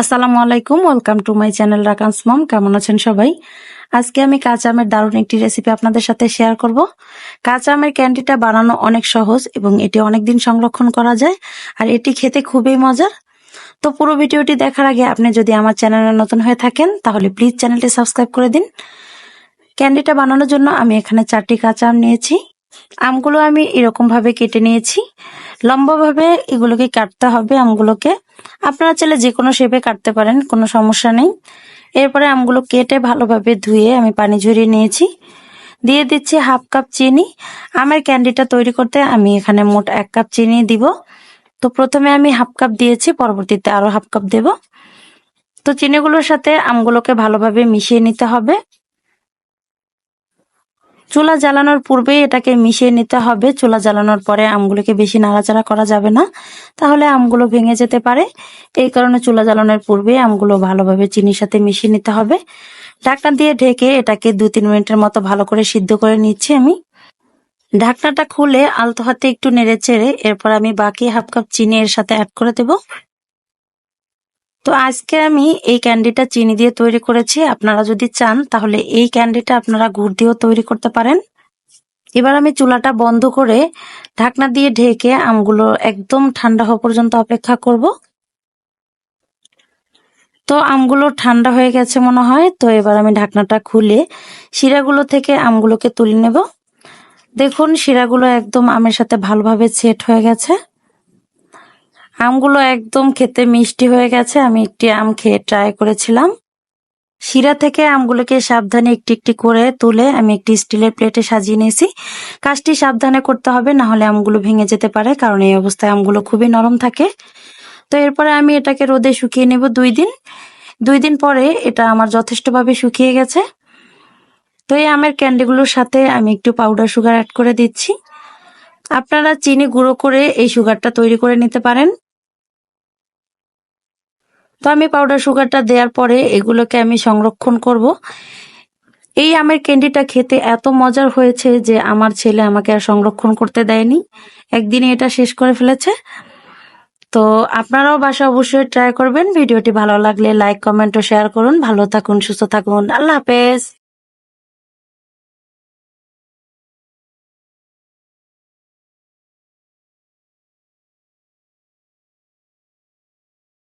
আসসালামু আলাইকুম, welcome to my channel Rakan's mom. কেমন আছেন সবাই? আজকে আমি কাঁচা আমের দারুণ একটি রেসিপি আপনাদের সাথে শেয়ার করব। কাঁচা আমের ক্যান্ডিটা বানানো অনেক সহজ এবং এটি অনেক দিন সংরক্ষণ করা যায় আর এটি খেতে খুবই মজার। তো পুরো ভিডিওটি দেখার আগে আপনি যদি আমার চ্যানেলে নতুন হয়ে থাকেন, তাহলে প্লিজ চ্যানেলটি সাবস্ক্রাইব করে দিন। ক্যান্ডিটা বানানোর জন্য আমি এখানে চারটি কাঁচা আম নিয়েছি। আমগুলো আমি এরকম ভাবে কেটে নিয়েছি। লম্বাভাবে এগুলোকে কাটতে হবে আমগুলোকে। আপনারা চাইলে যে কোনো শেপে কাটতে পারেন, কোনো সমস্যা নেই। এরপরে আমগুলো কেটে ভালোভাবে ধুয়ে আমি পানি ঝরিয়ে নিয়েছি। দিয়ে দিচ্ছি হাফ কাপ চিনি। আমের ক্যান্ডিটা তৈরি করতে আমি এখানে মোট এক কাপ চিনি দিব। তো প্রথমে আমি হাফ কাপ দিয়েছি, পরবর্তীতে আরও হাফ কাপ দেব। তো চিনিগুলোর সাথে আমগুলোকে ভালোভাবে মিশিয়ে নিতে হবে। চুলা জ্বালানোর পূর্বেই এটাকে মিশিয়ে নিতে হবে। চুলা জ্বালানোর পরে আমগুলোকে বেশি নাড়াচাড়া করা যাবে না। তাহলে আমগুলো ভেঙে যেতে পারে। এই কারণে চুলা জ্বালানোর পূর্বে আমগুলো ভালোভাবে চিনির সাথে মিশিয়ে নিতে হবে। ঢাকনা দিয়ে ঢেকে এটাকে দু তিন মিনিটের মতো ভালো করে সিদ্ধ করে নিচ্ছি আমি। ঢাকনাটা খুলে আলতো হাতে একটু নেড়ে চেড়ে এরপর আমি বাকি হাফ কাপ চিনি এর সাথে অ্যাড করে দেব। তো আজকে আমি এই ক্যান্ডিটা চিনি দিয়ে তৈরি করেছি। আপনারা যদি চান, তাহলে এই ক্যান্ডিটা আপনারা গুড় দিয়েও তৈরি করতে পারেন। এবার আমি চুলাটা বন্ধ করে ঢাকনা দিয়ে ঢেকে আমগুলো একদম ঠান্ডা হওয়া পর্যন্ত অপেক্ষা করব। তো আমগুলো ঠান্ডা হয়ে গেছে মনে হয়, তো এবার আমি ঢাকনাটা খুলে শিরাগুলো থেকে আমগুলোকে তুলে নেব। দেখুন, শিরাগুলো একদম আমের সাথে ভালোভাবে সেট হয়ে গেছে। আমগুলো একদম খেতে মিষ্টি হয়ে গেছে। আমি একটি আম খেয়ে ট্রাই করেছিলাম। শিরা থেকে আমগুলোকে সাবধানে একটি একটি করে তুলে আমি একটি স্টিলের প্লেটে সাজিয়ে নিয়েছি। কাজটি সাবধানে করতে হবে, না হলে আমগুলো ভেঙে যেতে পারে, কারণ এই অবস্থায় আমগুলো খুবই নরম থাকে। তো এরপরে আমি এটাকে রোদে শুকিয়ে নেব দুই দিন। দুই দিন পরে এটা আমার যথেষ্টভাবে শুকিয়ে গেছে। তো এই আমের ক্যান্ডিগুলোর সাথে আমি একটু পাউডার সুগার অ্যাড করে দিচ্ছি। আপনারা চিনি গুঁড়ো করে এই সুগারটা তৈরি করে নিতে পারেন। তো আমি পাউডার সুগারটা দেওয়ার পরে এগুলোকে আমি সংরক্ষণ করব। এই আমের ক্যান্ডিটা খেতে এত মজার হয়েছে যে আমার ছেলে আমাকে আর সংরক্ষণ করতে দেয়নি। একদিনে এটা শেষ করে ফেলেছে। তো আপনারাও বাসা অবশ্যই ট্রাই করবেন। ভিডিওটি ভালো লাগলে লাইক কমেন্ট ও শেয়ার করুন। ভালো থাকুন, সুস্থ থাকুন। আল্লাহ হাফেজ।